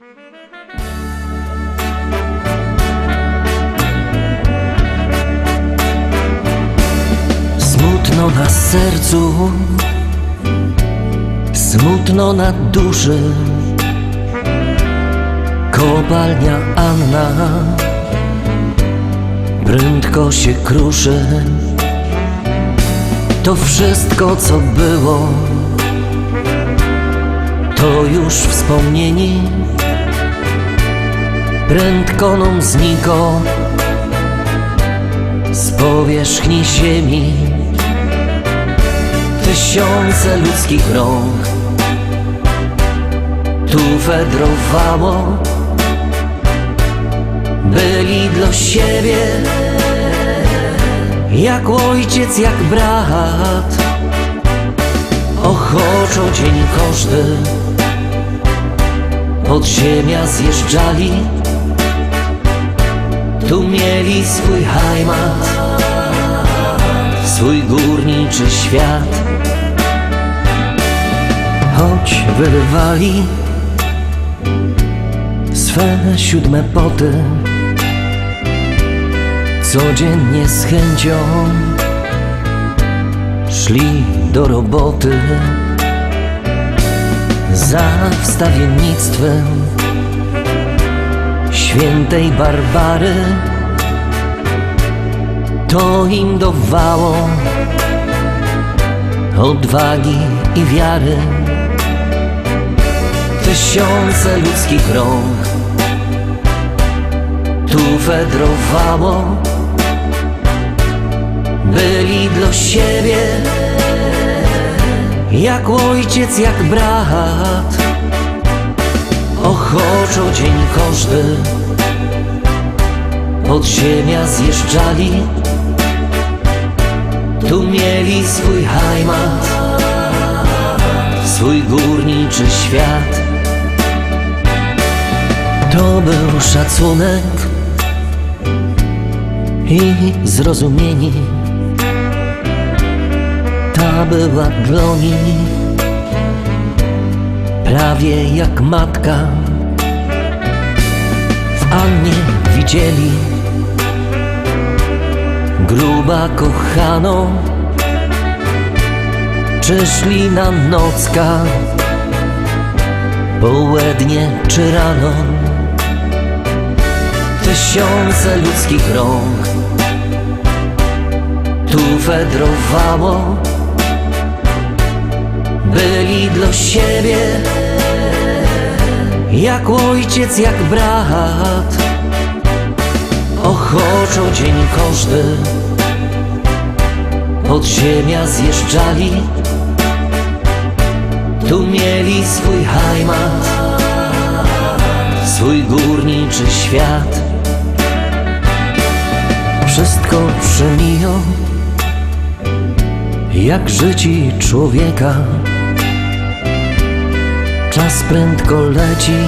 Smutno na sercu, smutno na duszy. Kopalnia Anna prędko się kruszy. To wszystko, co było, to już wspomnieni. Prędko nam zniko z powierzchni ziemi. Tysiące ludzkich rąk tu fedrowało. Byli dla siebie jak ojciec, jak brat. Ochoczo dzień każdy pod ziemia zjeżdżali. Mieli swój heimat, swój górniczy świat. Choć wyrywali swe siódme poty Codziennie z chęcią szli do roboty za wstawiennictwem świętej Barbary. To im dawało odwagi i wiary. Tysiące ludzkich rąk tu fedrowało. Byli dla siebie jak ojciec, jak brat. Ochoczo dzień każdy pod ziemia zjeżdżali. Tu mieli swój heimat, swój górniczy świat. To był szacunek i zrozumieni. Ta była dla nich prawie jak matka. W Annie widzieli gruba kochaną, czy szli na nocka, południe czy rano. Tysiące ludzkich rąk tu fedrowało. Byli dla siebie jak ojciec, jak brat. Ochoczo dzień każdy pod ziemia zjeżdżali. Tu mieli swój heimat, swój górniczy świat. Wszystko przemiją jak życi człowieka. Czas prędko leci,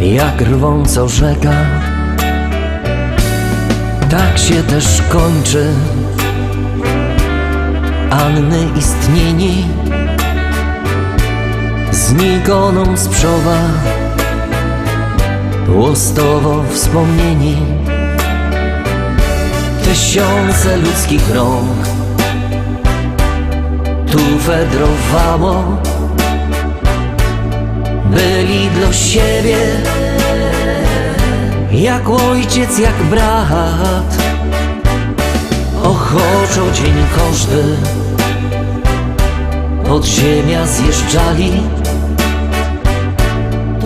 jak rwąco rzeka. Tak się też kończy Anny istnienie. Znikoną sprzowa, łostowo wspomnieni. Tysiące ludzkich rąk tu fedrowało. Byli dla siebie jak ojciec, jak brat. Ochoczo dzień każdy pod ziemia zjeżdżali.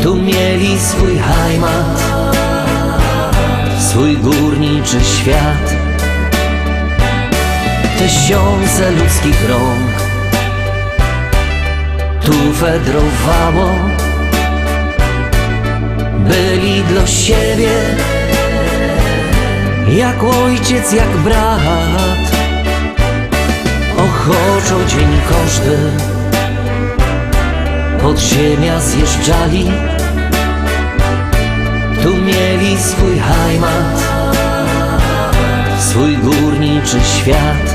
Tu mieli swój heimat, swój górniczy świat. Tysiące ludzkich rąk tu fedrowało. Byli dla siebie jak ojciec, jak brat. Ochoczo dzień każdy pod ziemia zjeżdżali. Tu mieli swój heimat, swój górniczy świat.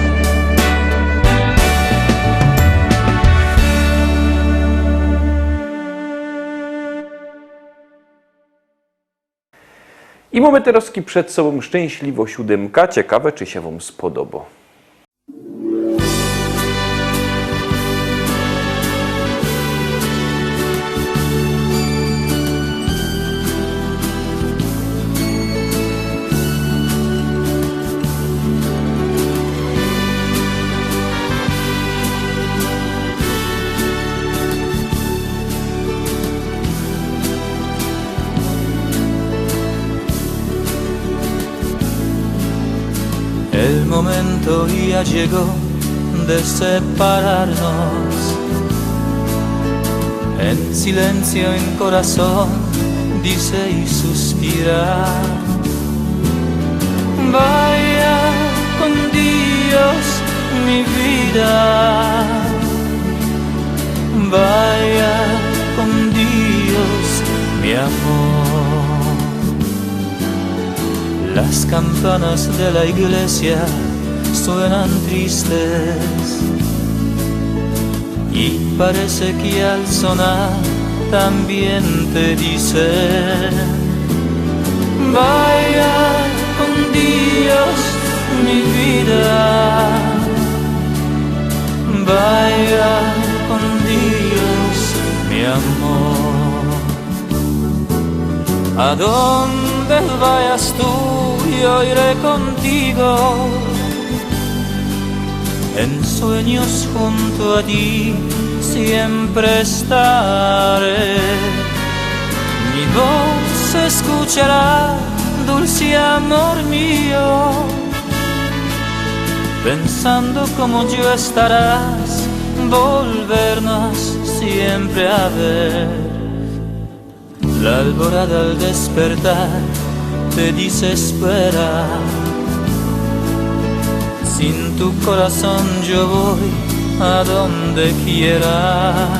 I mamy teraz przed sobą szczęśliwo siódemka. Ciekawe, czy się Wam spodoba. Momento ya llegó de separarnos. En silencio, en corazón, dice y suspira. Vaya con Dios mi vida. Vaya con Dios mi amor. Las campanas de la iglesia suenan tristes. Y parece que al sonar también te dicen Vaya con Dios mi vida. Vaya con Dios mi amor. A donde vayas tú, yo iré contigo. En sueños junto a ti siempre estaré. Mi voz se escuchará, dulce amor mío. Pensando como yo estarás, volvernos siempre a ver. La alborada al despertar te dice espera. Sin tu corazón yo voy a donde quieras.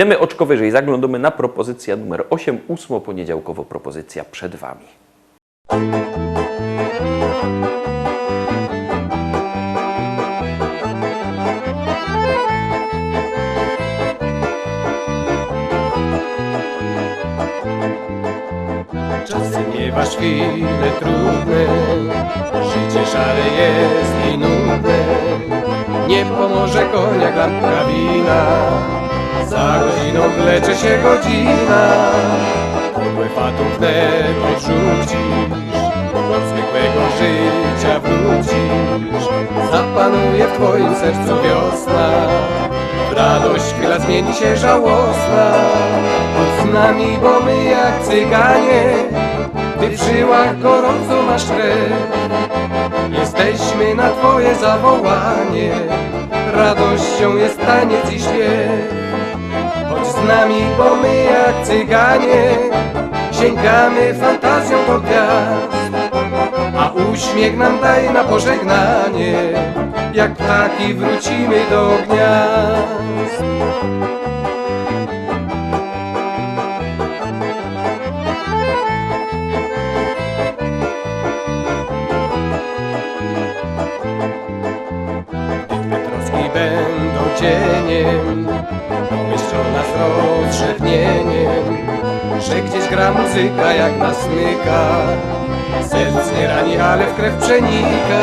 Idemy oczko wyżej, zaglądamy na propozycję numer 8, ósmo poniedziałkowo propozycja przed Wami. Czasem miewasz chwile trudne, życie szare jest i nudne. Nie pomoże koniak lampka wina, za godziną wlecze się godzina. Podłe fatum wnet odrzucisz, do zwykłego życia wrócisz. Zapanuje w twoim sercu wiosna, w radość chwila zmieni się żałosna. Z nami, bo my jak cyganie, ty w żyłach gorąco masz krew. Jesteśmy na twoje zawołanie, radością jest taniec i śpiew. Nami, bo my jak cyganie, sięgamy fantazją do gwiazd. A uśmiech nam daj na pożegnanie, jak ptaki wrócimy do gniazd. Rozrzewnieniem, że gdzieś gra muzyka jak nas smyka. Serc nie rani, ale w krew przenika.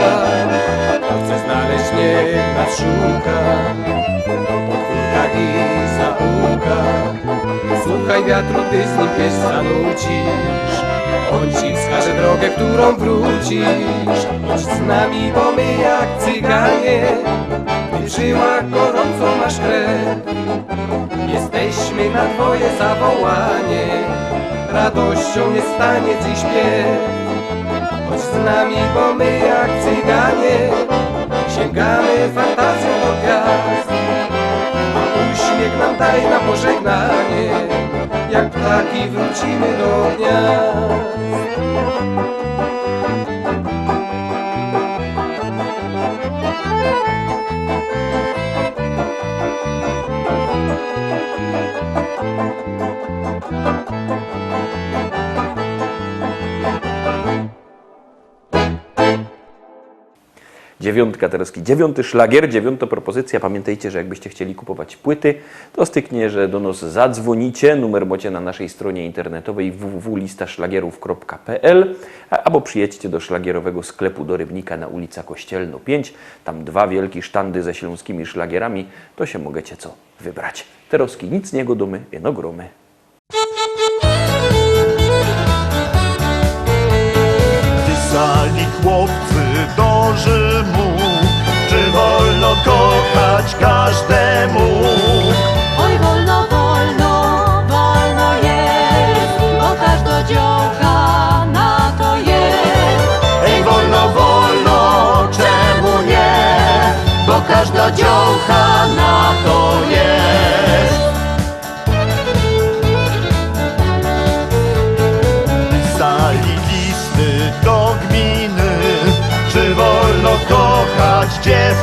Kto chce znaleźć, niech nas szuka. Po podwórkach i. Słucha słuchaj wiatru, ty z nim pieśń zanucisz On ci wskaże drogę, którą wrócisz Chodź z nami, bo my jak cyganie Żyłach gorącą masz krew Jesteśmy na twoje zawołanie. Radością nie stanie ci śpiew Chodź z nami, bo my jak cyganie Sięgamy fantazją do gwiazd. Uśmiech nam daj na pożegnanie Jak ptaki wrócimy do gniazd Dziewiątka teraz, dziewiąty szlagier, dziewiąta propozycja. Pamiętajcie, że jakbyście chcieli kupować płyty, to styknie, że do nas zadzwonicie. Numer macie na naszej stronie internetowej www.listaszlagierów.pl albo przyjedźcie do szlagierowego sklepu do Rybnika na ulica Kościelno 5. Tam dwa wielkie sztandy ze śląskimi szlagierami. To się mogecie co wybrać. Teroski nic nie godomy, eno gromy. Pisali chłopcy do Rzymu, czy wolno kochać każdemu?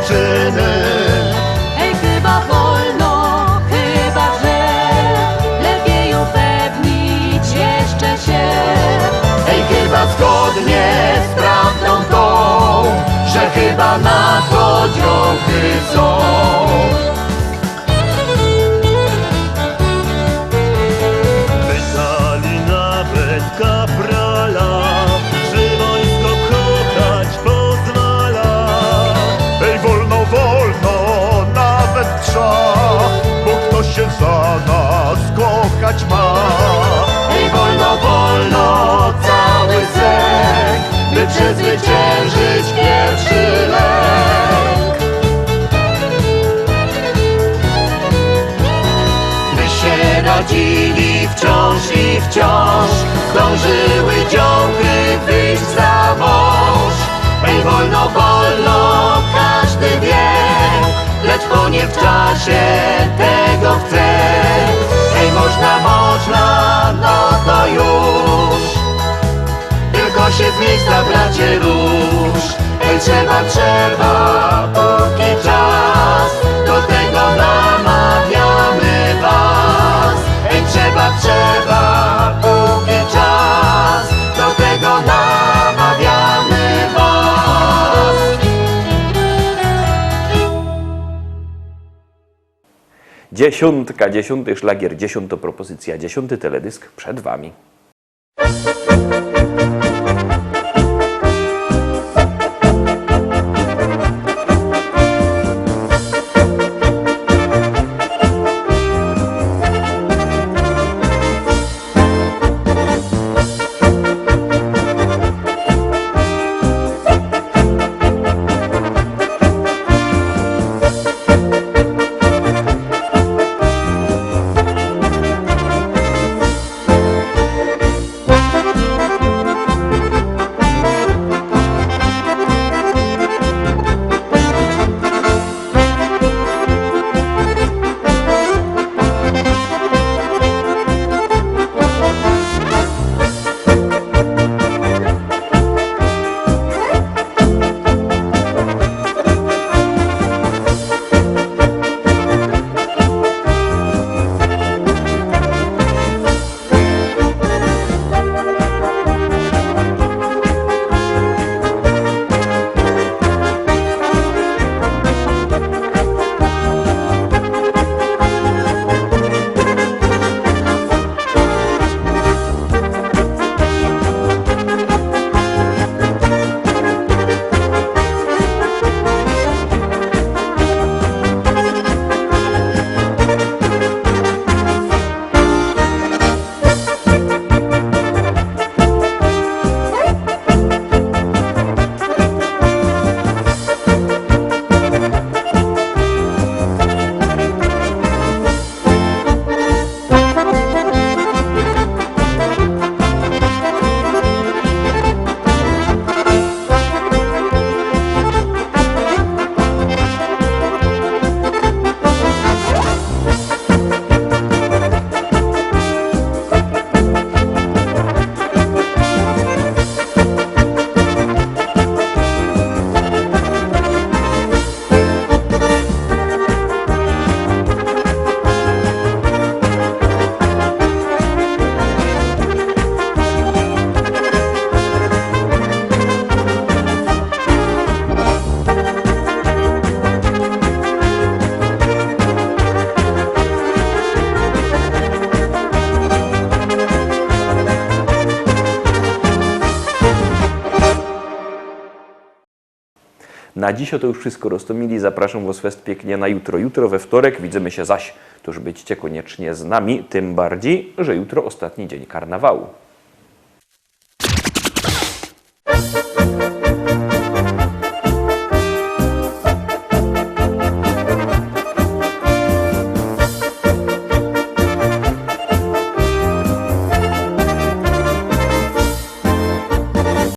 Dziewczyny? Ej, przezwyciężyć pierwszy lęk. By się radzili wciąż i wciąż Zdążyły działky wyjść za mąż Ej, wolno, wolno, każdy wie Lecz po nie w czasie z miejsca, bracie, rusz. Ej, trzeba, trzeba, póki czas. Do tego namawiamy was. Ej, trzeba, trzeba, póki czas. Do tego namawiamy was. Dziesiątka, dziesiąty szlagier, dziesiąta propozycja, dziesiąty teledysk przed Wami. Na dziś to już wszystko roztomili. Zapraszam Was fest pięknie na jutro. Jutro we wtorek widzimy się zaś. Tuż byćcie koniecznie z nami, tym bardziej, że jutro ostatni dzień karnawału.